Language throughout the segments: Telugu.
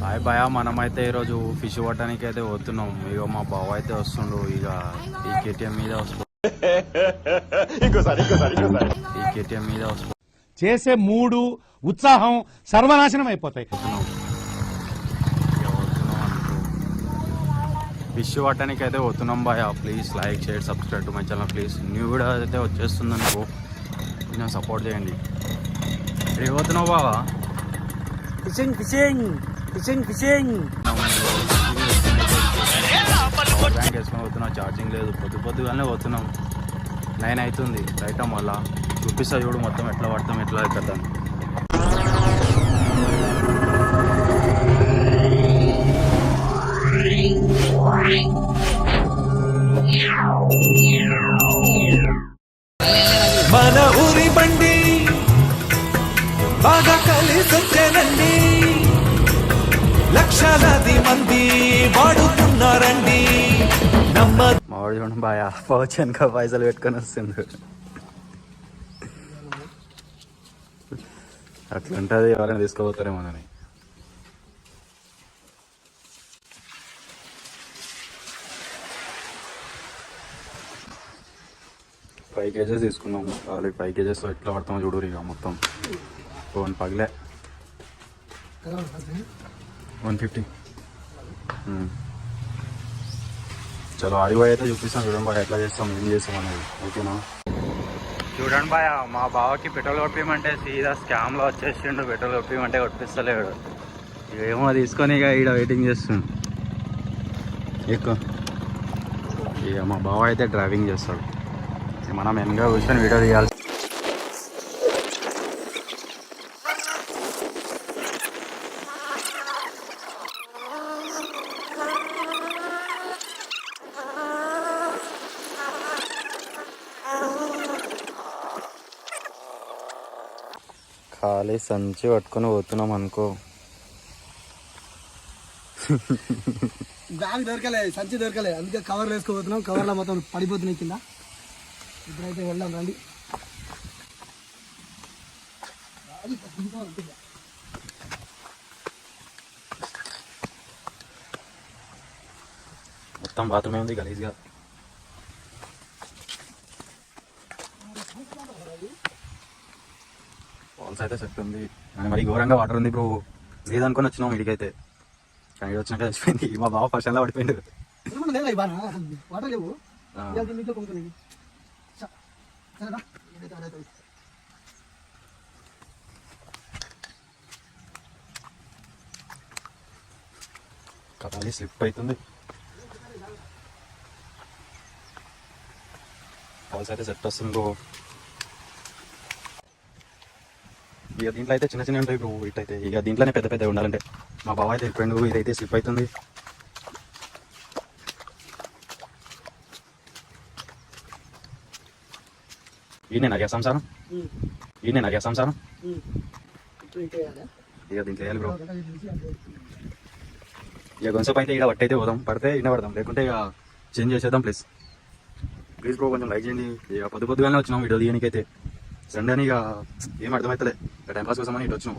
హాయ్ భయ మనమైతే ఈరోజు ఫిష్ పట్టడానికి అయితే పోతున్నాం. ఇక మా బావ అయితే వస్తుండు ఇక ఈ కేటీఎం మీద వస్తు ఇంకోసారి ఇంకోసారి ఇంకోసారి. ఈ కేటీఎం మీద వస్తు చేసే మూడు ఉత్సాహం సర్వనాశనం అయిపోతాయి. ఫిష్ పట్టడానికి అయితే పోతున్నాం భయ please like share subscribe to my channel please. New video అయితే వచ్చేస్తుంది అనుకో కొంచెం సపోర్ట్ చేయండి. ఎక్కడికి పోతున్నావు బావా? Fishing fishing. Fishing fishing. Bank వేసుకొని పోతున్నాం ఛార్జింగ్ లేదు. పొద్దు పొద్దుగానే పోతున్నాం. నైన్ అవుతుంది. రైట్ వల్ల చూపిస్తా చూడు మొత్తం ఎట్లా పడతాం ఎట్లా కదా మన ఊరి బండి బాగా కలిసొచ్చానండి లక్షలాది మంది వాడుతున్నారండి. నమ్మ మా చూడండి బాయ్ పౌచ్ వెనక పైసలు పెట్టుకొని వస్తుంది అట్లుంటుంది ఎవరైనా తీసుకోపోతారేమో అని. ఫైవ్ కేజెస్ తీసుకున్నాం. ఆల్రెడీ ఫైవ్ కేజెస్ ఎట్లా పడతామో చూడరు ఇక మొత్తం. ఫోన్ పగిలే. One fifty. చలో ఆడిపోయి అయితే చూపిస్తాం చూడండి బాయ్ ఎట్లా చేస్తాం ఏం చేస్తాం అనేది. ఓకేనా? చూడండి బాయ్ మా బావకి పెట్రోల్ కొట్టిమంటే సీదా స్కామ్లో వచ్చేసిండు పెట్రోల్ కొట్టిమంటే కొట్టిస్తలేడు. ఇక ఏమో తీసుకొని ఇక ఈడ వెయిటింగ్ చేస్తుండు ఎక్కువ. ఇక మా బావ అయితే డ్రైవింగ్ చేస్తాడు. ఇక మనం వెనక కూర్చొని వీడియో తీయాలి ఖాళీ సంచి పట్టుకొని పోతున్నాం అనుకో. బ్యాగ్ దొరకలే సంచి దొరకలే. అందుకే కవర్లు వేసుకోబోతున్నాం. కవర్లో మొత్తం పడిపోతున్నాయి కింద. ఇప్పుడైతే వెళ్దాం రండి. మొత్తం బాత్రూమ్ ఉంది గలీజ్గా. వాల్స్ అయితే సెట్ ఉంది కానీ మరి ఘోరంగా వాటర్ ఉంది ఇప్పుడు లేదనుకొని వచ్చినాం ఇడికైతే. కానీ వచ్చినాక చచ్చిపోయింది. మా బావ ఫస్ట్ వాటర్ లేవు ఇదైతే అదైతే. కథాలి స్లిప్ అవుతుంది వాల్స్ అయితే సెట్ వస్తుంది బ్రో ఇక దీంట్లో అయితే చిన్న చిన్న ఉంటాయి బ్రో. ఇటైతే ఇక దీంట్లోనే పెద్ద పెద్ద ఉండాలంటే. మా బావ అయితే వెళ్ళిపోయిండు ఇదైతే స్లిప్ అవుతుంది ఈయన నాకే సంసారం? ఈయన నాకే సంసారం. ఇప్పుడు ఇంకా? ఇక దీంట్లో వేయాలి బ్రో. ఇక కొంచెం అయితే ఇక్కడ పట్టయితే పోదాం. పడితే ఇన్న పడదాం. లేకుంటే ఇక చేంజ్ చేసేద్దాం ప్లీజ్. ప్లీజ్ బ్రో కొంచెం లైక్ చేయండి. ఇక పొద్దు పొద్దుగానే వచ్చినాం వీడియో తీయడానికైతే సండే అని ఇక ఏం అర్థమవుతలే ఇక టైం పాస్ కోసం అని ఇటు వచ్చినాం.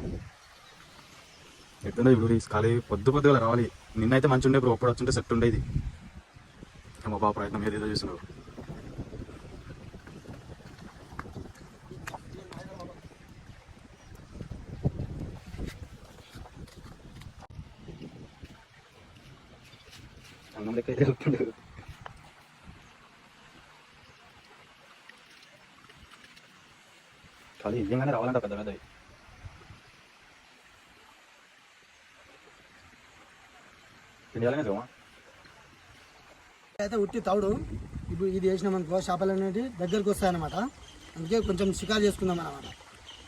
ఎట్లుండే ఇప్పుడు ఖాళీ పొద్దు పొద్దుగా రావాలి. నిన్నైతే మంచి ఉండే బ్రో ఒప్పుడు వచ్చుంటే సెట్ ఉండేది. మా బాబు ప్రయత్నం ఏదో చేస్తున్నారు అన్నం లెక్క అయితే ఇవ్వగానే రావాలంట పెద్ద పెద్దవి తినేయాలనే చూమా అయితే ఉట్టి తౌడు. ఇప్పుడు ఇది వేసినాం అనుకో చేపలు అనేవి దగ్గరకు వస్తాయన్నమాట అందుకే కొంచెం షికారు చేసుకుందాం అన్నమాట.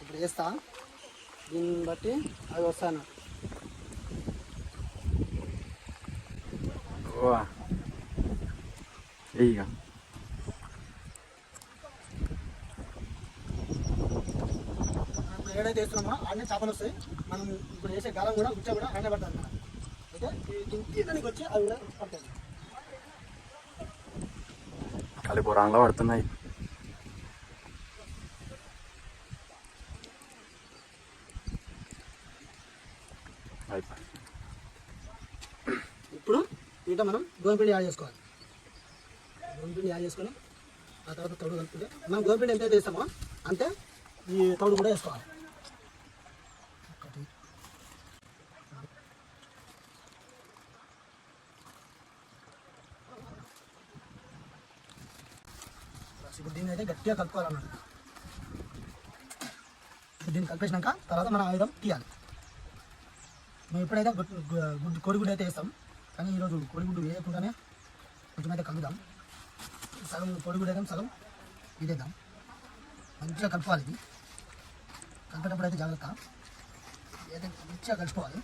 ఇప్పుడు వేస్తా. దీన్ని బట్టి అవి వస్తాను ఇక ఏడైతే వేస్తున్నామో అన్నీ చేపలు వస్తాయి. మనం ఇప్పుడు వేసే గాలం కూడా గుచ్చ కూడా అన్నీ పడుతుంది అన్నమాట. అయితే ఈ దీనికి వచ్చి అవి కూడా పడతాయి. బురాన్లో పడుతున్నాయి. అయిపోయి దీంట్లో మనం గోధుమపిండి యాడ్ చేసుకోవాలి. గోధుమపిండి యాడ్ చేసుకొని ఆ తర్వాత తౌడు కలుపుకుంటే మనం గోధుమపిండి ఎంత వేస్తామో అంతే ఈ తౌడు కూడా వేసుకోవాలి ఒకటి ఇప్పుడు దీన్ని అయితే గట్టిగా కలుపుకోవాలన్నమాట. దీన్ని కలిపేసినాక తర్వాత మనం ఆయుధం తీయాలి. మేము ఎప్పుడైతే గుడ్డు కోడిగుడ్డు అయితే వేస్తాం కానీ ఈరోజు కోడిగుడ్డు వేయకుండానే కొంచెం అయితే కలుగుదాం సగం కోడిగుడ్డు వేద్దాం సగం ఇదేద్దాం. మంచిగా కలుపుకోవాలి ఇది. కలిపేటప్పుడు అయితే జాగ్రత్త. ఏదైతే మంచిగా కలుపుకోవాలి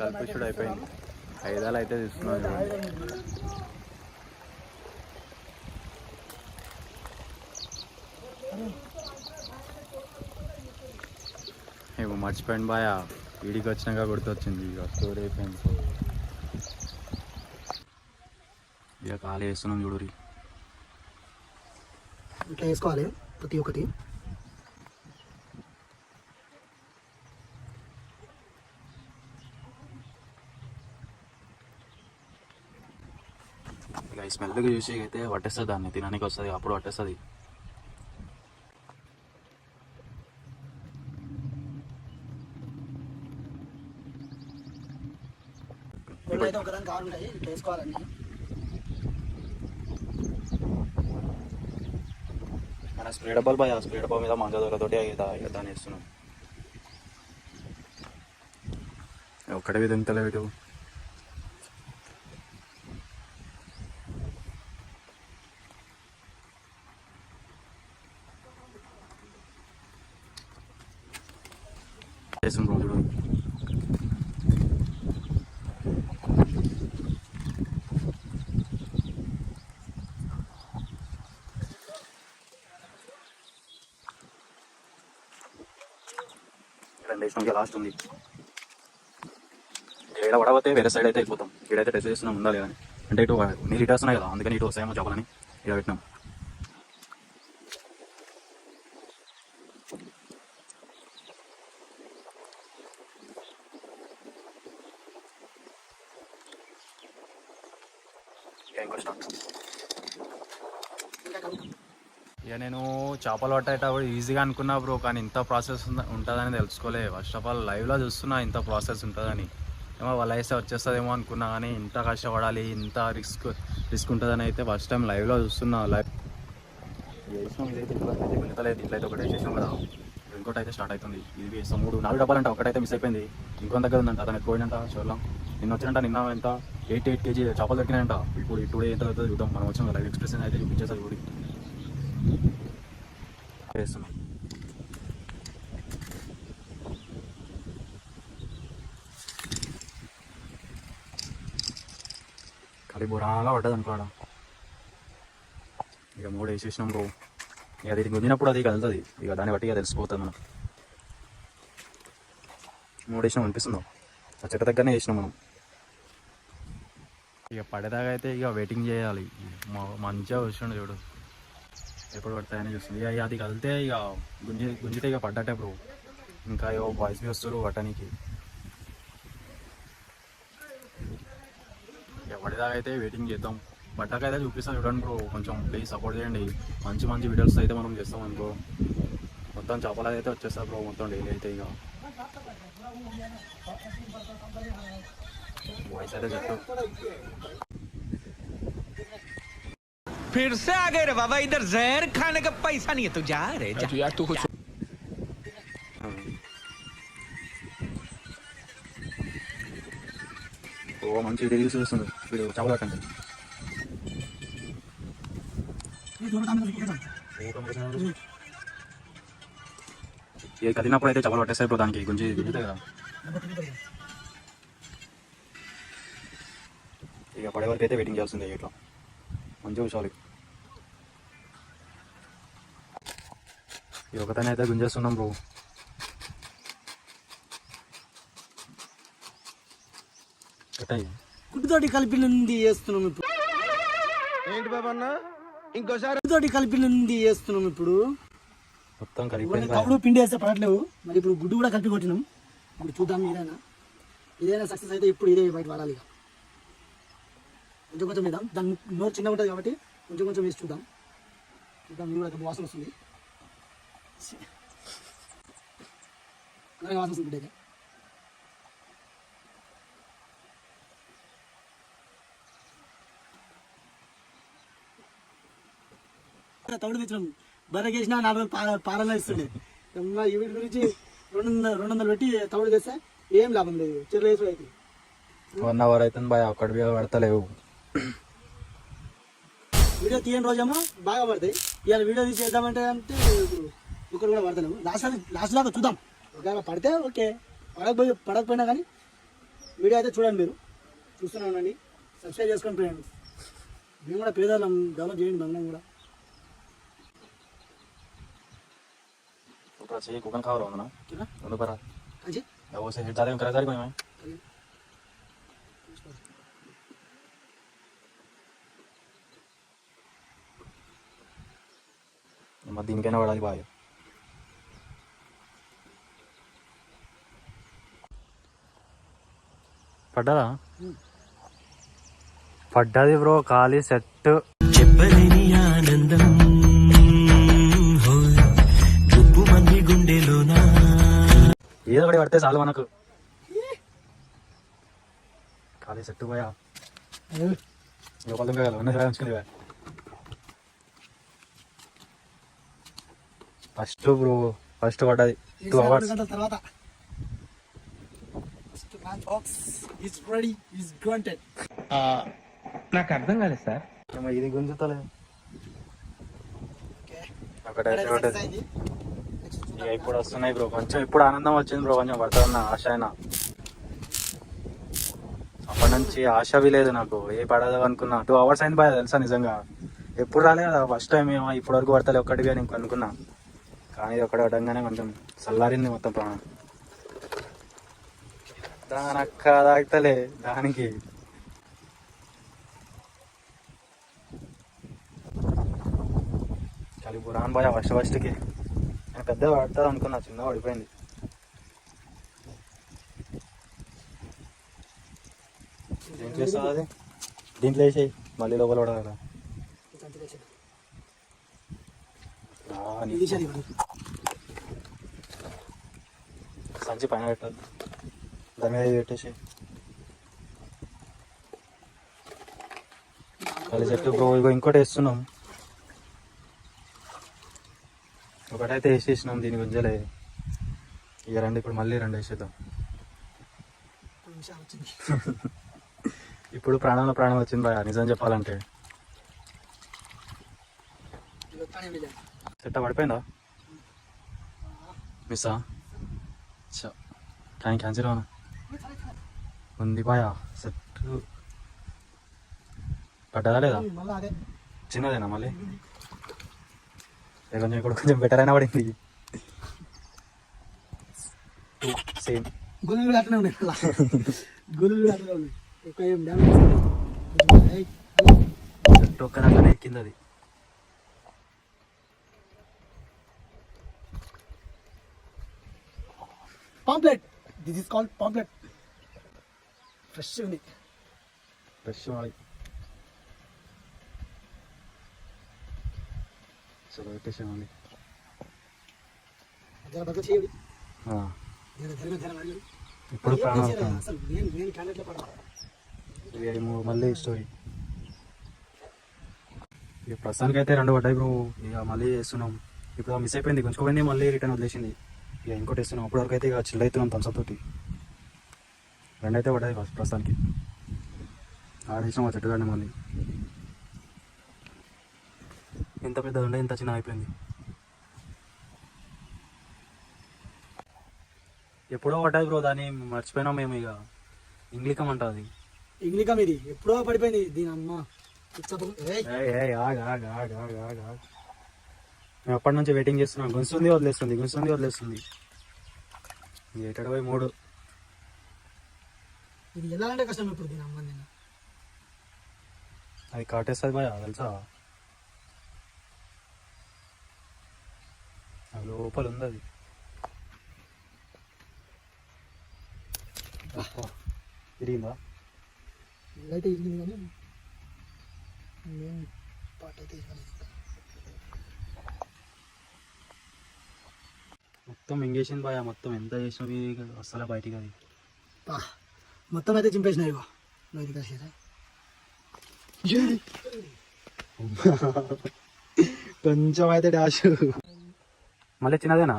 కల్పిషుడు అయిపోయింది ఐదాలు అయితే తీసుకున్నాం ఇవి మర్చిపోయింది బాయ్. వీడికి వచ్చినాక గుర్తొచ్చింది. ఇక స్టోర్ అయిపోయింది. ఇక ఖాళీ వేస్తున్నాం చూడురి ఇట్లా వేసుకోవాలి ప్రతి ఒక్కటి. స్మెల్కి చూసి అయితే పట్టేస్తుంది దాన్ని తినడానికి వస్తుంది అప్పుడు పట్టేస్తుంది. అయితే ఒకదానికి మన స్ప్రే డబ్బాలు బాయ్ స్ప్రే డబ్బా మీద మంచి దొరకతోటి దాన్ని వేస్తున్నాం ఒక్కడే విధంగా తెలియదు చేసిన రోజులు రెండు వేసినాక లాస్ట్ ఉంది. ఏడ పడకపోతే వేరే సైడ్ అయితే వెళ్ళిపోతాం ఈడైతే టెస్ట్ చేస్తున్నాం ఉందా లేదని అంటే ఇటు నీళ్ళు ఇటు వస్తున్నాయి కదా అందుకని ఇటు వస్తాయేమో చెప్పాలని ఇక పెట్టినాం. ఇక ఇంకో స్టార్ట్ ఇక నేను చేపలు పట్టేటప్పుడు ఈజీగా అనుకున్నా బ్రో కానీ ఇంత ప్రాసెస్ ఉంటుందని తెలుసుకోలే. ఫస్ట్ ఆఫ్ ఆల్ లైవ్లో చూస్తున్నా ఇంత ప్రాసెస్ ఉంటుందని. ఏమో వాళ్ళ వేస్తే వచ్చేస్తుందేమో అనుకున్నా కానీ ఇంత కష్టపడాలి ఇంత రిస్క్ రిస్క్ ఉంటుందని అయితే ఫస్ట్ టైం లైవ్లో చూస్తున్నా. లైవ్ వేసినాం ఇదైతే ఇట్లా అయితే వెళ్తలేదు ఇట్లయితే ఒకటి చేసాం కదా. ఇంకోటి అయితే స్టార్ట్ అవుతుంది. ఇది వేస్తాం. మూడు నాలుగు డబ్బాలంట. ఒకటైతే మిస్ అయిపోయింది. ఇంకొంత దగ్గర ఉందంట. అతను పోయినంట చూడలాం. నిన్న వచ్చినంట నిన్న ఎంత ఎయిట్ ఎయిట్ కేజీ చేపలు దొరికినాయంట. ఇప్పుడు ఇప్పుడు ఎంత అవుతుంది చూద్దాం. మనం వచ్చిన లైవ్ ఎక్స్ప్రెషన్ అయితే చూపించేసారు చూడి. వేస్తున్నాం కడి బురాగా పడ్డది అనుకోవడం ఇక మూడు వేసేసినాం బ్రో. ఇక అది గుంజినప్పుడు అది కలుతుంది ఇక దాన్ని బట్టి ఇక తెలిసిపోతుంది మనం. మూడు వేసినాం అనిపిస్తుందో? ఆ చెట్టు దగ్గరనే వేసినాం మనం. ఇక పడేదాకా అయితే ఇక వెయిటింగ్ చేయాలి. మంచిగా వచ్చిండు చూడు. ఎప్పుడు పడతాయని చూస్తుంది. ఇక అది కదిలితే ఇక గుంజి గుంజితే ఇక పడ్డట్టే బ్రో ఇంకా ఏవో బాయ్స్ బి వస్తారు పట్టడానికి ఎవరిదాకా అయితే వెయిటింగ్ చేద్దాం పట్టాకైతే చూపిస్తాం చూడండి బ్రో కొంచెం ప్లీజ్ సపోర్ట్ చేయండి. మంచి మంచి వీడియోస్ అయితే మనం చేస్తాం అనుకో. మొత్తం చేపలు అయితే వచ్చేస్తా బ్రో మొత్తం డైలీ అయితే ఇక. వాయిస్ అయితే చెప్పు. फिर से आ गए रे बाबा इधर जहर खाने का पैसा नहीं है तू जा रे जा यार तू कुछ ఓ మంచి రివ్యూస్ వస్తుంది వీడు చేపలు పట్టండి ఈ దూరం కామెంట్ పెట్టేద్దాం. ఇది కదిలినప్పుడు అయితే చేపలు పట్టేస్తాయి బ్రో దానికి గుంజి గుంజుతాయి కదా డబ్బా తిరిగి పెడదాం. ఇక పడే వరకు అయితే వెయిటింగ్ చేయాల్సిందే ఇట్లా మంచిగా కూర్చోవాలి ఈ ఒకతనే అయితే గుంజేస్తున్నాం బ్రో గుడ్డుతోటి కలిపి నుండి వేస్తున్నాం ఇప్పుడు. ఏంటి బాబా అన్న? ఇంకోసారి. తోటి కలిపి నుండి చేస్తున్నాం ఇప్పుడు. మొత్తం కలిగిపోయింది తవుడు పిండి వేస్తే పడట్లేవు. మరి ఇప్పుడు గుడ్డు కూడా కలిపి కొట్టినాం. ఇప్పుడు చూద్దాం ఇదేనా ఇదేనా సక్సెస్ అయితే ఇప్పుడు ఇదే బయట వాడాలి ఇక. కొంచెం కొంచెం వేద్దాం. దాని నోరు చిన్నగా ఉంటుంది కాబట్టి కొంచెం కొంచెం వేసి చూద్దాం. చూద్దాం ఇది కూడా వాసన వస్తుంది. వాసన బిడ్డ తౌడు తెచ్చినాం బర్రెకేసినా నాలుగు రోజులు పాల పాలన ఇస్తుండే ఈ వీటి గురించి రెండు వందల రెండు వందలు పెట్టి తౌడు తెస్తే ఏం లాభం లేదు వేసు అయితే వన్ అవర్ అవుతుంది బాయ్ ఒక్కటి బియ్యం పడతలేవు వీడియో తీయని రోజేమో బాగా పడతాయి ఇవాళ వీడియో తీసి చేద్దామంటే అంటే కూడా పడతలేము లాస్ట్ లాస్ట్ దాకా చూద్దాం. ఒకవేళ పడితే ఓకే. పడకపోయి పడకపోయినా కానీ వీడియో అయితే చూడండి మీరు. చూస్తూనే ఉండండి సబ్స్క్రైబ్ చేసుకొని పోయండి. మేము కూడా పేదవాళ్ళం. డెవలప్ చేయండి మనం కూడా. మరి దీనికైనా పడాలి బాయ్. పడ్డదా? పడ్డది బ్రో ఖాళీ సెట్. చెప్పలేని ఆనందం. మంది గుండెలోనా? ఏదో ఒకటి పడితే చాలు మనకు. ఖాళీ సెట్ పోయా? లోపల ఫస్ట్ బ్రో ఫస్ట్ పడ్డది. టూ అవర్స్ తర్వాత. Box is ready is granted నాకు అర్థం కాలేదు సార్. ఇది గుంజుతలే ఓకే. ఒకటైతే సక్సెస్ పడ్డది అయింది. నెక్స్ట్ ఇక ఇప్పుడు వస్తున్నాయి బ్రో? కొంచెం ఇప్పుడు ఆనందం వచ్చింది బ్రో కొంచెం పడుతున్న ఆశ అయినా. అప్పటి నుంచి ఆశవి లేదు నాకు. ఏ పడదు అనుకున్నా. టూ అవర్స్ అయింది బాగా తెలుసా నిజంగా? ఎప్పుడు రాలే కదా ఫస్ట్ టైం ఏమో ఇప్పటి వరకు పడతలే ఒక్కటి అని అనుకున్నా. కానీ ఇది ఒకటి పడంగానే కొంచెం చల్లారింది మొత్తం ప్రాణం. దానక్క తాగుతలే దానికి. చాలా పురాణ్ బాయ్ ఫస్ట్ ఫస్ట్కి. నేను పెద్ద పడుతుంది అనుకున్నా చిన్న పడిపోయింది. ఏం చేస్తుంది అది? దీంట్లో వేసేయి మళ్ళీ లోపల కదా సంచి పైన పెట్టదు దాని మీద పెట్టేసి చెట్టు బ్రో ఇగో ఇంకోటి వేస్తున్నాం. ఒకటైతే వేసేసినాం దీని గుంజలే. ఇక రండి ఇప్పుడు మళ్ళీ రెండు వేసేద్దాం. ఇప్పుడు ప్రాణంలో ప్రాణం వచ్చింది బాగా నిజం చెప్పాలంటే. సెట్ పడిపోయిందా? మిస్సా? కానీ క్యాన్సిల్ అవునా ఉంది బాయా సెట్ పడ్డదా లేదా చిన్నదేనా మళ్ళీ కొంచెం ఇప్పుడు కొంచెం బెటర్ అయినా పడింది సేమ్ గుళ్ళు అట్లనే ఉన్నాయి. గుళ్ళు కూడా అట్లనే ఉన్నాయి ఎక్కువ ఏం డ్యామేజ్ లేదు. ఏయ్, చెట్టు ఒక్క దాంట్లోనే ఎక్కింది అది pamphlet this is called pamphlet fresh ఉంది ఫ్రెష్ మళ్ళీ చలో పెట్టేసాం మళ్ళీ జర బతుకు చేయండి ఆ, జర జరగ జర జరగ. ఇప్పుడు మళ్ళీ స్టోరీ ఇక ప్రస్తుతానికి అయితే రెండు పడ్డాయి బ్రో ఇక మళ్ళీ చేస్తున్నాం ఇప్పుడు మిస్ అయిపోయింది కొంచెం మళ్ళీ రిటర్న్ వదిలేసింది ఇక ఇంకోటి వేస్తున్నాం అప్పటి వరకు అయితే ఇక చిల్ అవుతున్నాం థమ్స్అప్ తోటి రెండు అయితే పడ్డాయి ఫస్ట్ ప్రస్తుతానికి. ఆడేసినాం ఆ చెట్టుగాడిని మళ్ళీ. ఎంత పెద్ద ఉండే ఇంత చిన్న అయిపోయింది. ఎప్పుడో పడ్డాయి బ్రో దాన్ని మర్చిపోయినాం మేము ఇక. ఇంగ్లీకం అంటుంది ఇంగ్లీకం ఇది. ఎప్పుడో పడిపోయింది దీని అమ్మ. మేము అప్పటి నుంచి వెయిటింగ్ చేస్తున్నాం. గుంస్తుంది వదిలేస్తుంది గుంస్తుంది వదిలేస్తుంది. ఎక్కడ పోయి మూడు. ఇది వెళ్ళాలంటే కష్టం ఇప్పుడు దీని అమ్మ నేను. అది కాటేస్తుంది భయ తెలుసా? అది లోపల ఉంది అది తిరిగిందా అయితే ఇరిగింది కానీ పార్ట్ అయితే ఇవ్వలేదు మొత్తం ఇంగేసింది భయ మొత్తం ఎంత చేసినవి వస్తలే బయటికి అది మొత్తం అయితే చింపేసిన ఇగో. కలిసి కొంచెం అయితే డాష్. మళ్ళీ చిన్నదేనా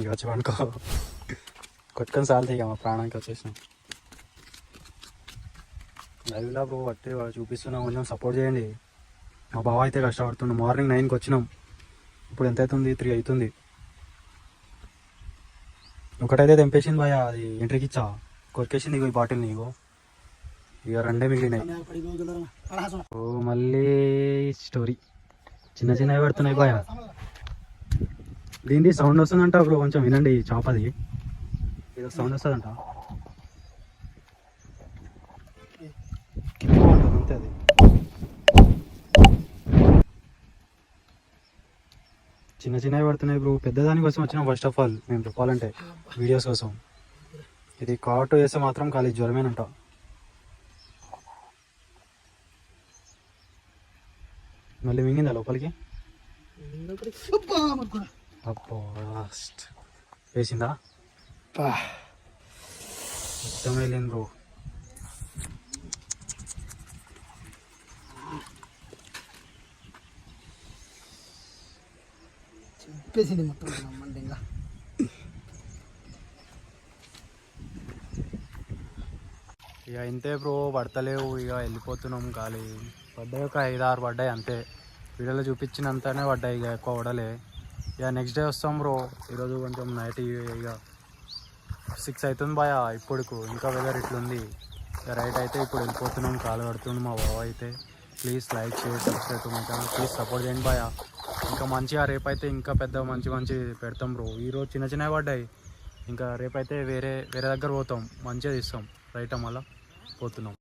ఇక వచ్చి పండుకో. కొట్టుకొని సార్లు ఇక మా ప్రాణానికి వచ్చేసినాం. లైవ్లో బ్రో బట్టి చూపిస్తున్నాం కొంచెం సపోర్ట్ చేయండి. మా బావ అయితే కష్టపడుతుండు. మార్నింగ్ నైన్కి వచ్చినాం. ఇప్పుడు ఎంత అవుతుంది త్రీ అవుతుంది. ఒకటైతే తెంపేసింది భయ అది ఎంట్రీకి ఇచ్చా. కొరికేసింది ఇగో ఈ బాటిల్ నీకు ఇక రెండే మిగిలినాయి. ఓ మళ్ళీ స్టోరీ. చిన్న చిన్నవి పడుతున్నాయి భయ దీని సౌండ్ వస్తుందంట బ్రో కొంచెం వినండి చాపది. ఏదో సౌండ్ వస్తుందంట కింద పడుతుంది అంతే అది చిన్న చిన్నవి పడుతున్నాయి బ్రో. పెద్దదాని కోసం వచ్చిన ఫస్ట్ ఆఫ్ ఆల్ మేము చెప్పాలంటే వీడియోస్ కోసం. ఇది కాటు వేస్తే మాత్రం ఖాళీ జ్వరమేనంట. మళ్ళీ మింగిందా లోపలికి? అబ్బో లాస్ట్ వేసిందా? మొత్తం వెళ్ళింది బ్రో. చింపేసింది మొత్తం మంది ఇంకా ఇక ఇంతే బ్రో పడతలేవు ఇక వెళ్ళిపోతున్నాం ఖాళీ. పడ్డాయి ఒక ఐదు ఆరు పడ్డాయి అంతే. వీడియోలో చూపించినంతనే పడ్డాయి ఇక ఎక్కువ పడలే. ఇక నెక్స్ట్ డే వస్తాం బ్రో. ఈరోజు కొంచెం నైట్ ఇక సిక్స్ అవుతుంది బాయా ఇప్పుడుకు. ఇంకా వెదర్ ఇట్లుంది. ఇక రైట్ అయితే ఇప్పుడు వెళ్ళిపోతున్నాం కాలు పడుతుంది మా బావ అయితే. Please like share subscribe my channel please support చేయండి బాయా ఇంకా మంచిగా రేపైతే ఇంకా పెద్ద మంచి మంచి పెడతాం బ్రో. ఈరోజు చిన్న చిన్నవి పడ్డాయి. ఇంకా రేపైతే వేరే వేరే దగ్గర పోతాం. మంచిగా తీస్తాం. రైట్ మళ్ళీ పోతున్నాం.